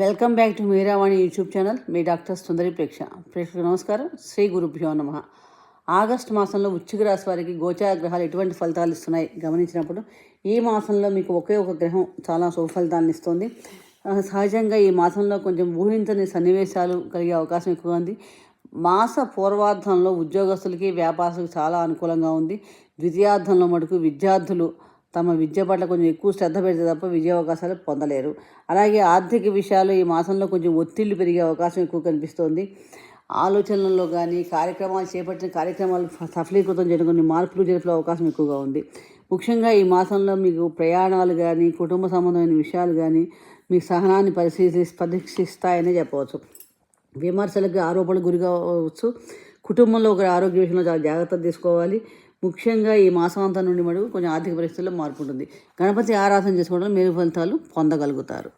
Welcome back to Meeravani YouTube channel. Me doctor Sundari ప్రేక్ష. ప్రేక్షకు నమస్కారం. శ్రీ గురుభ్యో నమ. ఆగస్టు మాసంలో ఉచ్చిక రాశి వారికి గోచార గ్రహాలు ఎటువంటి ఫలితాలు ఇస్తున్నాయి? గమనించినప్పుడు ఈ మాసంలో మీకు ఒకే ఒక గ్రహం చాలా శుభ ఇస్తుంది. సహజంగా ఈ మాసంలో కొంచెం ఊహించని సన్నివేశాలు కలిగే అవకాశం ఎక్కువ ఉంది. మాస పూర్వార్ధంలో ఉద్యోగస్తులకి వ్యాపారులకు చాలా అనుకూలంగా ఉంది. ద్వితీయార్థంలో మటుకు విద్యార్థులు తమ విద్య పట్ల కొంచెం ఎక్కువ శ్రద్ధ పెడితే తప్ప విజయ అవకాశాలు పొందలేరు. అలాగే ఆర్థిక విషయాలు ఈ మాసంలో కొంచెం ఒత్తిళ్ళు పెరిగే అవకాశం ఎక్కువ కనిపిస్తోంది. ఆలోచనల్లో కానీ కార్యక్రమాలు చేపట్టిన కార్యక్రమాలు సఫలీకృతం చేయడం కొన్ని మార్పులు జరిపే అవకాశం ఎక్కువగా ఉంది. ముఖ్యంగా ఈ మాసంలో మీకు ప్రయాణాలు కానీ కుటుంబ సంబంధమైన విషయాలు కానీ మీ సహనాన్ని పరిశీలి పరీక్షిస్తాయని చెప్పవచ్చు. విమర్శలకు ఆరోపణలు గురికావచ్చు. కుటుంబంలో ఒకరి ఆరోగ్య విషయంలో చాలా జాగ్రత్తలు తీసుకోవాలి. ముఖ్యంగా ఈ మాసాంతం నుండి మటుకు కొంచెం ఆర్థిక పరిస్థితుల్లో మార్పు ఉంటుంది గణపతి ఆరాధన చేసుకోవడం మేలు ఫలితాలు పొందగలుగుతారు.